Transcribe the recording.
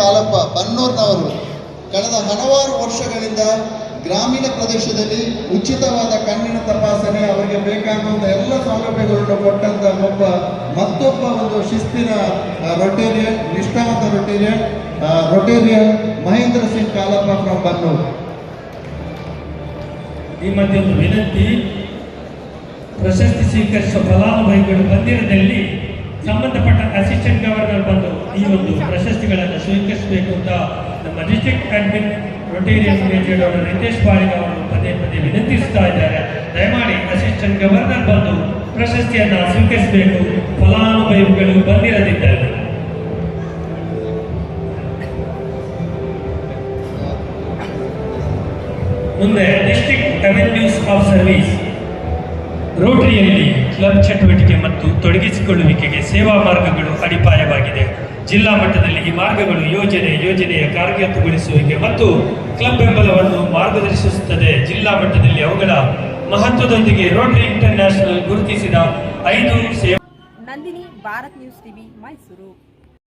ಕಾಲಪ್ಪ ಬನ್ನೂರ್ನವರು ಕಳೆದ ಹಲವಾರು ವರ್ಷಗಳಿಂದ ಗ್ರಾಮೀಣ ಪ್ರದೇಶದಲ್ಲಿ ಉಚಿತವಾದ ಕಣ್ಣಿನ ತಪಾಸಣೆ ಅವರಿಗೆ ಬೇಕಾಗುವಂತಹ ಎಲ್ಲ ಸೌಲಭ್ಯಗಳನ್ನು ಕೊಟ್ಟಂತ ಒಬ್ಬ ಮತ್ತೊಬ್ಬ ಒಂದು ಶಿಸ್ತಿನ ರೊಟೇರಿಯನ್, ನಿಷ್ಠಾವಂತ Rotarian Rotarian Mahendra Singh Kalappa from Bannur. ಈ ಮಧ್ಯೆ ಒಂದು ವಿನಂತಿ, ಪ್ರಶಸ್ತಿ ಸ್ವೀಕರಿಸುವ ಫಲಾನುಭವಿಗಳು ಮಂದಿರದಲ್ಲಿ ಸಂಬಂಧಪಟ್ಟ ಅಸಿಸ್ಟೆಂಟ್ ಗವರ್ನರ್ ಬಂದು ಈ ಒಂದು ಪ್ರಶಸ್ತಿಗಳನ್ನು ಸ್ವೀಕರಿಸಬೇಕು ಅಂತ ನಮ್ಮ ಡಿಸ್ಟ್ರಿಕ್ಟ್ ಅಡ್ಮಿನ್ ರೊಟೇರಿಯನ್ ಮೇಜರ್ ಅವರ ರಿತೇಶ್ ಪಾಳಿಗ ಅವರು ಪದೇ ಪದೇ ವಿನಂತಿಸ್ತಾ ಇದ್ದಾರೆ. ದಯಮಾಡಿ ಅಸಿಸ್ಟೆಂಟ್ ಗವರ್ನರ್ ಬಂದು ಪ್ರಶಸ್ತಿಯನ್ನು ಸ್ವೀಕರಿಸಬೇಕು. ಫಲಾನುಭವಿಗಳು ಬಂದಿರದಿದ್ದಾರೆ. ಮುಂದೆ ಡಿಸ್ಟ್ರಿಕ್ಟ್ ಅವೆನ್ಯೂಸ್ ಆಫ್ ಸರ್ವಿಸ್ ರೋಟರಿಯಲ್ಲಿ ಕ್ಲಬ್ ಚಟುವಟಿಕೆ ಮತ್ತು ತೊಡಗಿಸಿಕೊಳ್ಳುವಿಕೆಗೆ ಸೇವಾ ಮಾರ್ಗಗಳು ಅಡಿಪಾಯವಾಗಿದೆ. ಜಿಲ್ಲಾ ಮಟ್ಟದಲ್ಲಿ ಈ ಮಾರ್ಗಗಳು ಯೋಜನೆ, ಯೋಜನೆಯ ಕಾರ್ಯಗತಗೊಳಿಸುವಿಕೆ ಮತ್ತು ಕ್ಲಬ್ ಬೆಂಬಲವನ್ನು ಮಾರ್ಗದರ್ಶಿಸುತ್ತದೆ. ಜಿಲ್ಲಾ ಮಟ್ಟದಲ್ಲಿ ಅವುಗಳ ಮಹತ್ವದೊಂದಿಗೆ ರೋಟರಿ ಇಂಟರ್ನ್ಯಾಷನಲ್ ಗುರುತಿಸಿದ ಐದು ಸೇವೆ ನಂದಿನಿ, ಭಾರತ್ ನ್ಯೂಸ್ ಟಿವಿ, ಮೈಸೂರು.